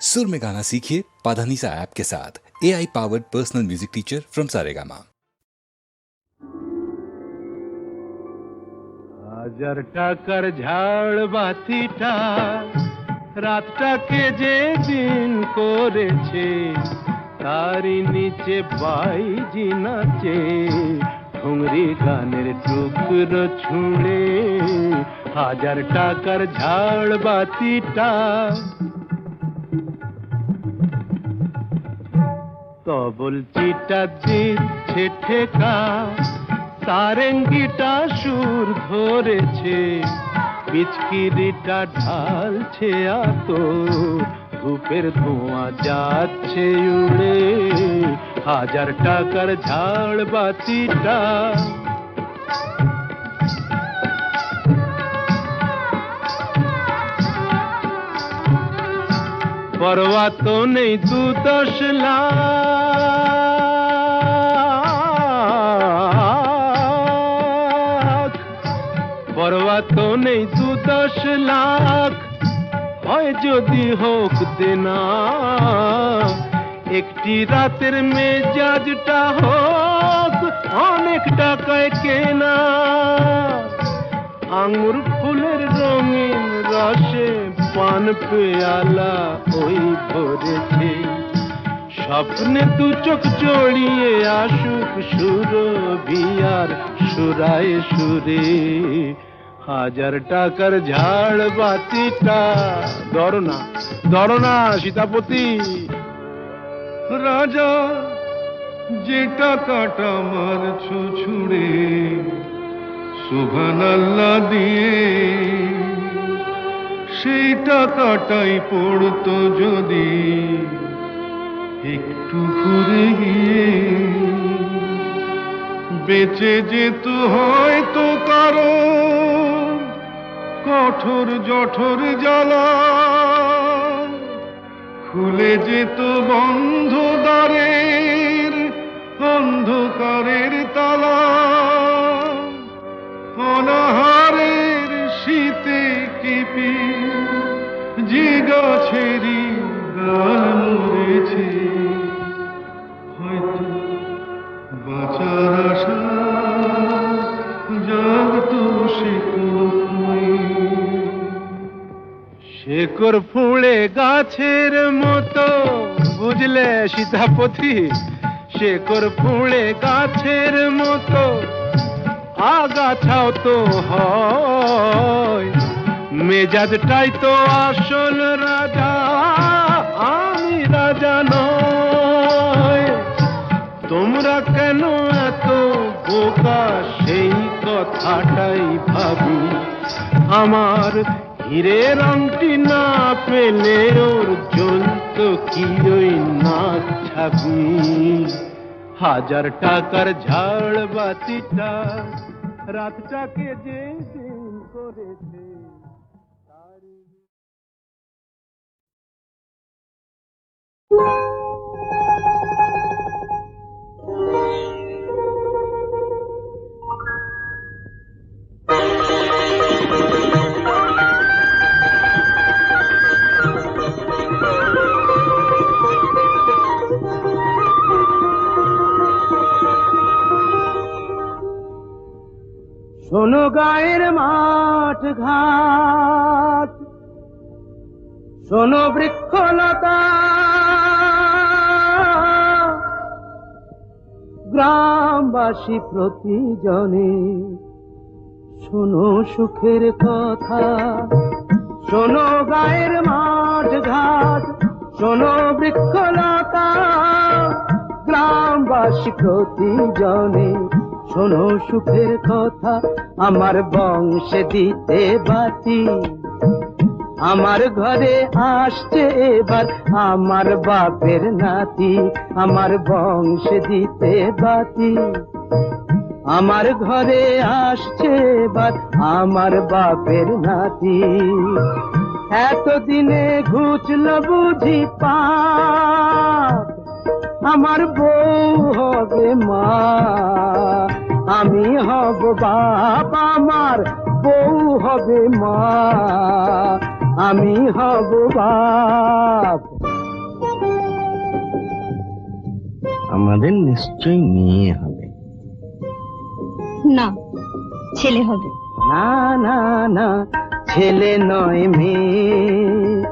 सुर में गाना सीखिए पाधानीसा ऐप के साथ A I powered personal music teacher from Saregama হাজার টাকার ঝাড় বাতিটা রাতটাকে যে দিন করেছে তারই নিচে বাইজি নাচে ঠুংরি গানের টুকরো ছুঁড়ে হাজার টাকার ঝাড় বাতিটা তবল চিটা দিচ্ছে ঠেকা সারেঙ্গিটা সুর ধরেছে পিচকিরিটা ঢালছে আত ধূপের ধোঁয়া যাচ্ছে উড়ে, হাজার টাকার ঝাড় বাতিটা পরোয়া তো নেই দশ লাখ। পরোয়া তো নেই দু দশ লাখ। হয় যদি হোক দেনা। একটি রাতের মেজাজটা হোক, অনেক টাকায় কেনা। আঙুর ফুলের রঙিন রসে পান পেয়ালা ওই ভরেছে স্বপ্নে দু চোখ জড়িয়ে আসুক সুর বিয়ার সুরায় সুরে। হাজার টাকার ঝাড় বাতিটা দরনা দরনা সীতাপতি। রাজা, যে টাকাটা মারছো ছুড়ে, সুভান আল্লাহ দিয়ে সেই টাকাটাই পড়তো যদি একটু ঘুরে গিয়ে। বেঁচে যেত হয়তো কারও কঠোর জঠোর জ্বালা। খুলে যেত বন্ধ দ্বারের অন্ধকারের তালা। সীতাপতি শেকর ফুলে গাছের মতো আগাছাও তো হয়। মেজাজটাই তো আসল রাজা, আমি রাজা নয় তোমরা কেন এত বোকা? সেই কথাটাই ভাবি। আমার হিরে রংটি না পেলে ওর জ্বলত কি ওই না ছাবি হাজার টাকার ঝাড় বাতিটা রাতটাকে যে দিন করেছে তারই ঘাট শোনো বৃক্ষলতা। গ্রামবাসী প্রতিজনে শোনো সুখের কথা। শোনো গায়ের মাঠ ঘাট শোনো বৃক্ষলতা। গ্রামবাসী প্রতিজনে শোনো সুখের কথা, আমার বংশে দিতে বাতি। আমার ঘরে আসছে এবার আমার বাপের নাতি, আমার বংশে দিতে বাতি। আমার ঘরে আসছে এবার আমার বাপের নাতি। এতদিনে ঘুচল বুঝি পাপ, আমার বউ হবে মা। আমি হব বাবা আমার বউ হবে মা। আমি হব বাপ। আমাদের নিশ্চয় মেয়ে হবে। না ছেলে হবে। না না না ছেলে নয় মেয়ে।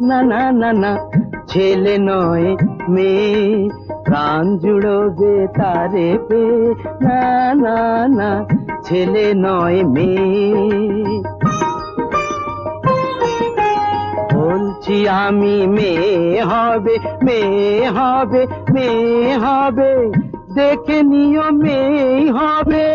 না না না না ছেলে নয় মেয়ে। প্রাণ জুড়বে তারে পে, না না না, ছেলে নয় মেয়ে। বলছি আমি মেয়ে হবে মেয়ে হবে মেয়ে হবে, দেখে নিও মেয়ে হবে।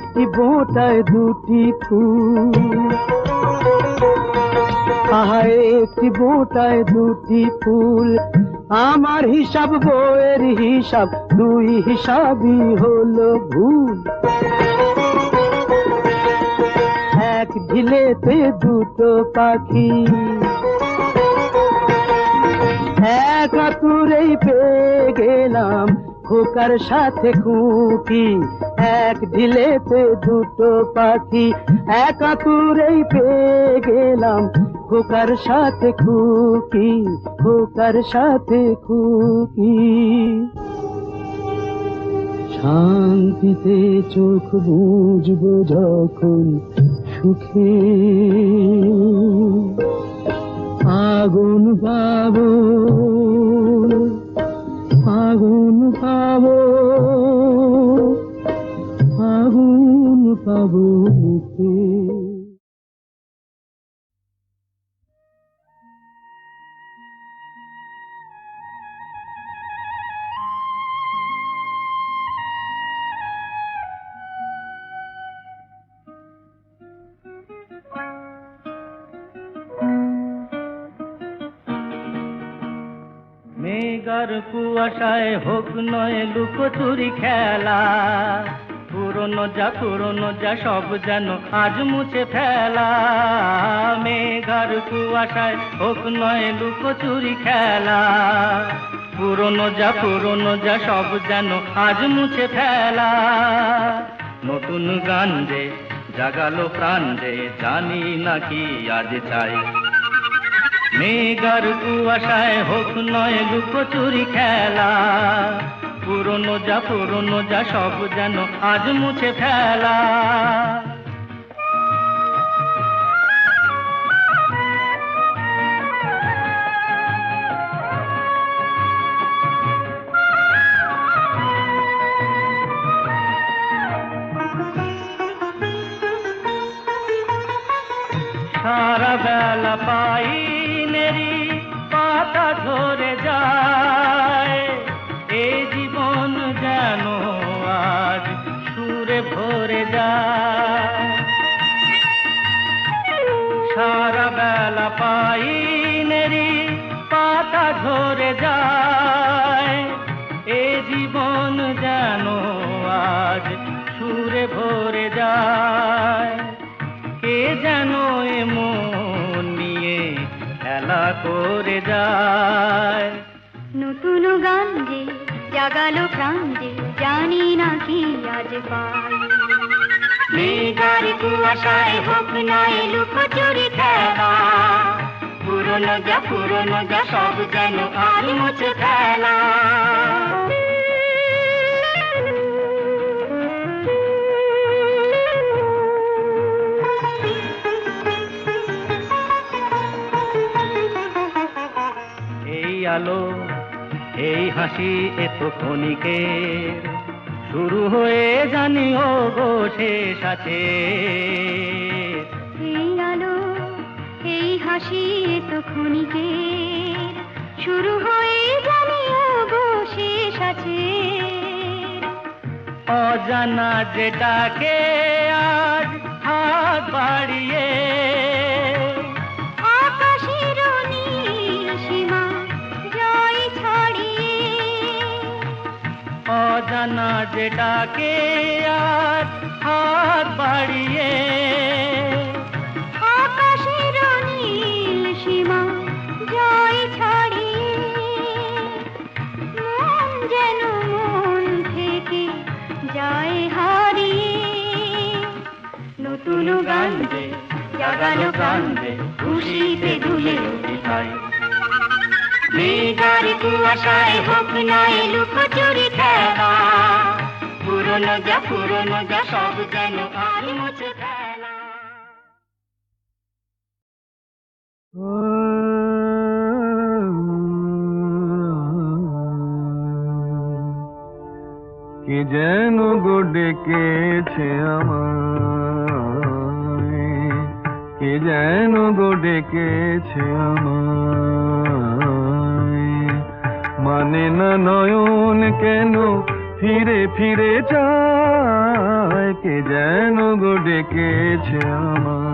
একটি বোটায় দুটি ফুল। আহা একটি বোটায় দুটি ফুল। আমার হিসাব বইয়ের হিসাব, দুই হিসাবই হলো ভুল। এক ঢিলেতে দুটো পাখি। এক আতুরেই পেয়ে গেলাম খোকার সাথে খুকি। এক ঢিলেতে দুটো পাখি, এক আতুরেই পেয়ে গেলাম। খোকার সাথে খুকি, খোকার সাথে খুকি। শান্তিতে চোখ বুঝব যখন সুখে। আগুন পাব, আগুন পাবো। আগুন পাবো মুখে। কুয়াশায় হোক নয় লুকোচুরি খেলা। পুরনো যা পুরনো যা, সব যেন আজ মুছে ফেলা। মেঘার কুয়াশায় হোক নয় লুকোচুরি খেলা। পুরনো যা পুরনো যা, সব যেন আজ মুছে ফেলা। নতুন গান যে জাগালো প্রাণ যে, জানি নাকি আজ চাই। মেঘার কুয়াশায় হোক নয় লুকোচুরি খেলা। পুরনো যা পুরনো যা সব যেন আজ মুছে ফেলা। সারা বেলা পাইনেরি পাতা ধরে যায়। এই যেন আজ সুরে ভরে যায় সারা বেলা পাইনেরি পাতা ঝরে যায়। এ জীবন যেন আজ সুরে ভরে যায়। কে যেন এমন নিয়ে খেলা করে যায়। নতুন গান যে জাগালো প্রাণ যে জানি না কি আজ পাই মেঘার কুয়াশায় হোক নয় লুকোচুরি খেলা পুরনো যা পুরনো যা সব যেন আজ মুছে ফেলা। এই আলো এই হাসি এত ক্ষণিকের শুরু হয়ে জানি ও গো শেষ আছে এই আলো এই হাসি তো ক্ষণিকের শুরু হয়ে জানি ও গো শেষ আছে অজানা যেটাকে আজ হাত বাড়িয়ে অজানা যে ডাকে আর হাত বাড়িয়ে আকাশের নীল সীমা জয় ছড়িয়ে যেন মন থেকে যায় হারিয়ে নতুন গান যে খুশিতে ধুলে উঠে মেঘার কুয়াশায় হোক না এলো যা পুরনো যা সব যেন আর মুছে ফেলা। কে যেন গো ডেকেছে আমায়। কে যেন গো ডেকেছে আমায়। মানে না নয়ন কেন ফিরে ফিরে চায় কে যেন গো ডেকেছে আমার।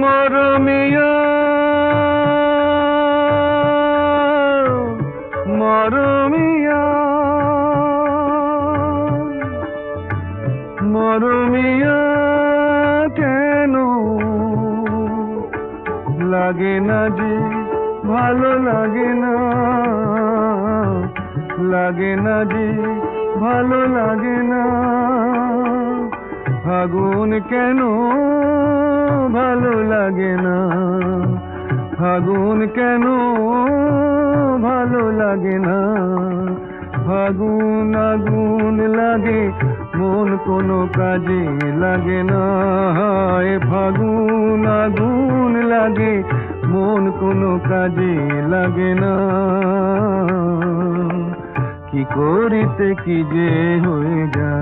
মরমিয়া কোনো কাজে লাগে না। এ ফাগুন, আগুন লাগে, মন কোনো কাজে লাগে না। কি করিতে কি যে হয়ে যায়?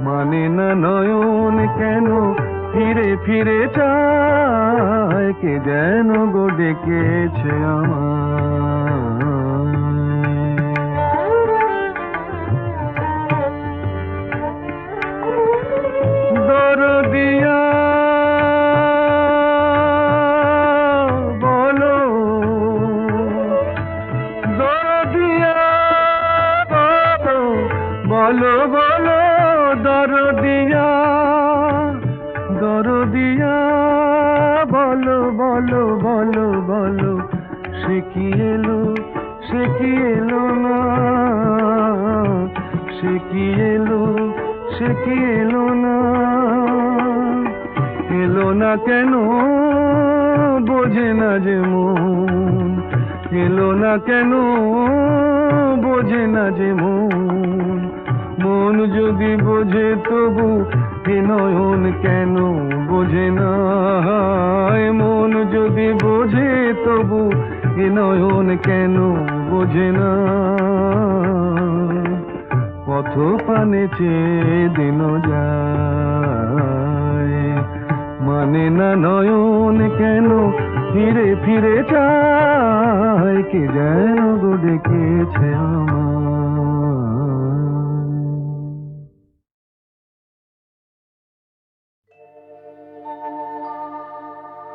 মানে না নয়ন কেন ফিরে ফিরে চায়? কে যেন গো ডেকেছে আমার দরদিয়া। কেন বোঝে না যে মন? মন যদি বোঝে তবু এ নয়ন কেন বোঝে না? মন যদি বোঝে তবু এ নয়ন কেন বোঝে না? পথ পানে চেয়ে দিন যায়। মানে না নয়ন কেন ফিরে ফিরে চায়, কে যেন গো ডেকেছে আমার।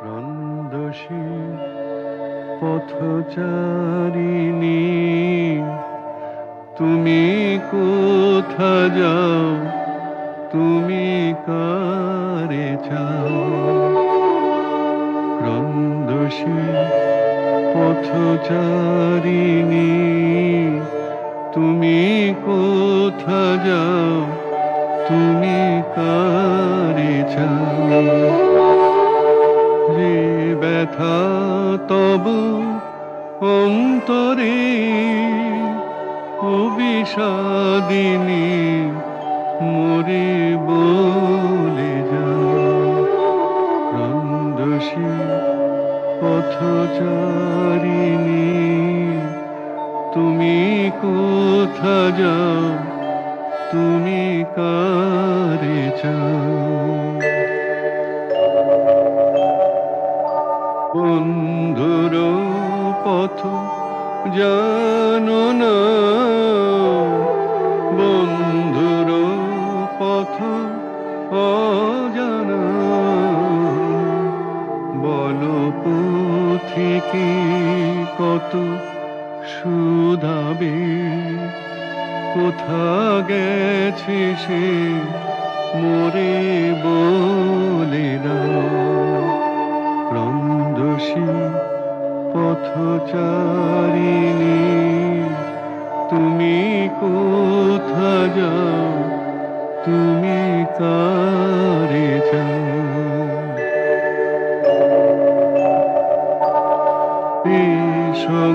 রন্দসী পথচারিণী, তুমি কোথা যাও, তুমি কারে চাও? ক্রন্দসী পথচারিণী। তুমি কোথা যাও? তুমি কারে যে ব্যথা তব অন্তরে অবিষাদিনী মরে বলে যাও। রন্দসী পথচারিণী তুমি কোথা যাও? তুমি কারে চাও? বন্ধুর পথ জানো না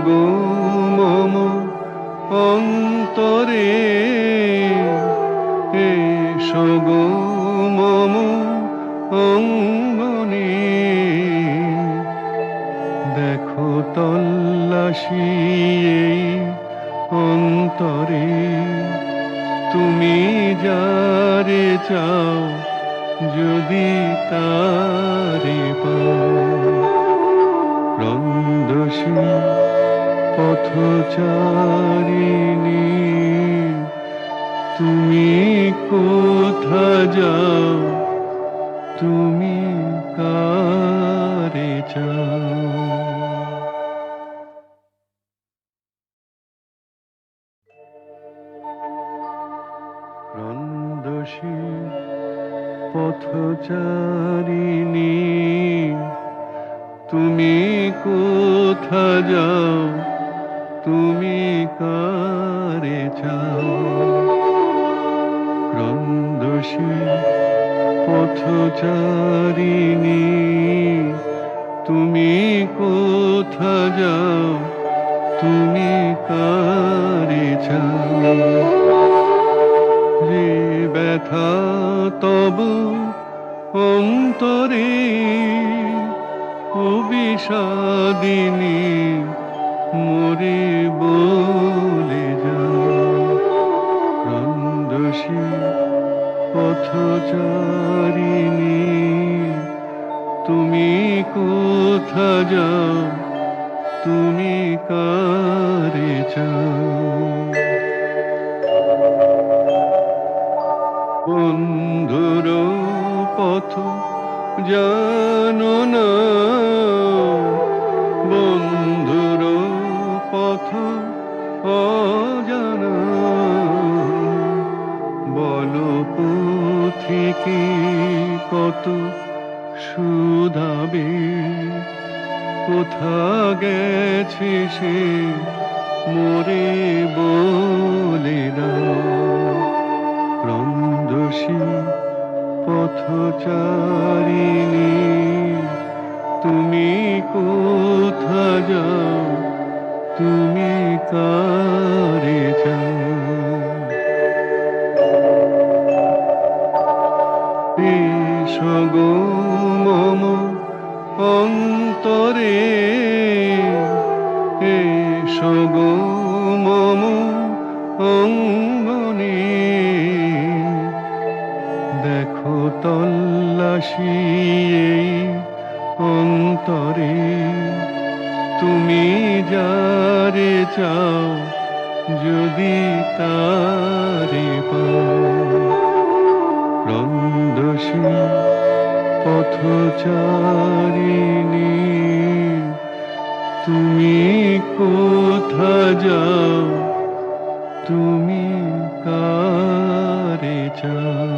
গো মম অন্তরে। এসো গো মম অঙ্গনে। দেখো তল্লাশি অন্তরে। তুমি যারে চাও যদি তারে পাও। রন্দসী পথচারিণী তুমি কোথা যাও? তুমি কারে যাও? রন্দসী পথচারিণী যাও, তুমি কারে যাও ক্রন্দসী পথচারিণী, তুমি কোথা যাও? তুমি কারে যাও যে ব্যথা তব অন্তরে বিষাদিনী মরে বলে যাও ক্রন্দসী পথচারিণী, তুমি কোথা যাও? তুমি কারে যাও পথ জানো না পথিকে কত সুধাবে। কোথা গেছে সে মোরে বলে দাও ক্রন্দসী পথচারিণী, তুমি কোথা যাও? তুমি কারে যাও? গো মম অন্তরে। এসো গো মম অঙ্গনে। দেখো তল্লাশি অন্তরে। তুমি যারে চাও যদি তারে পথচারিণী তুমি কোথা যাও? তুমি কারে যাও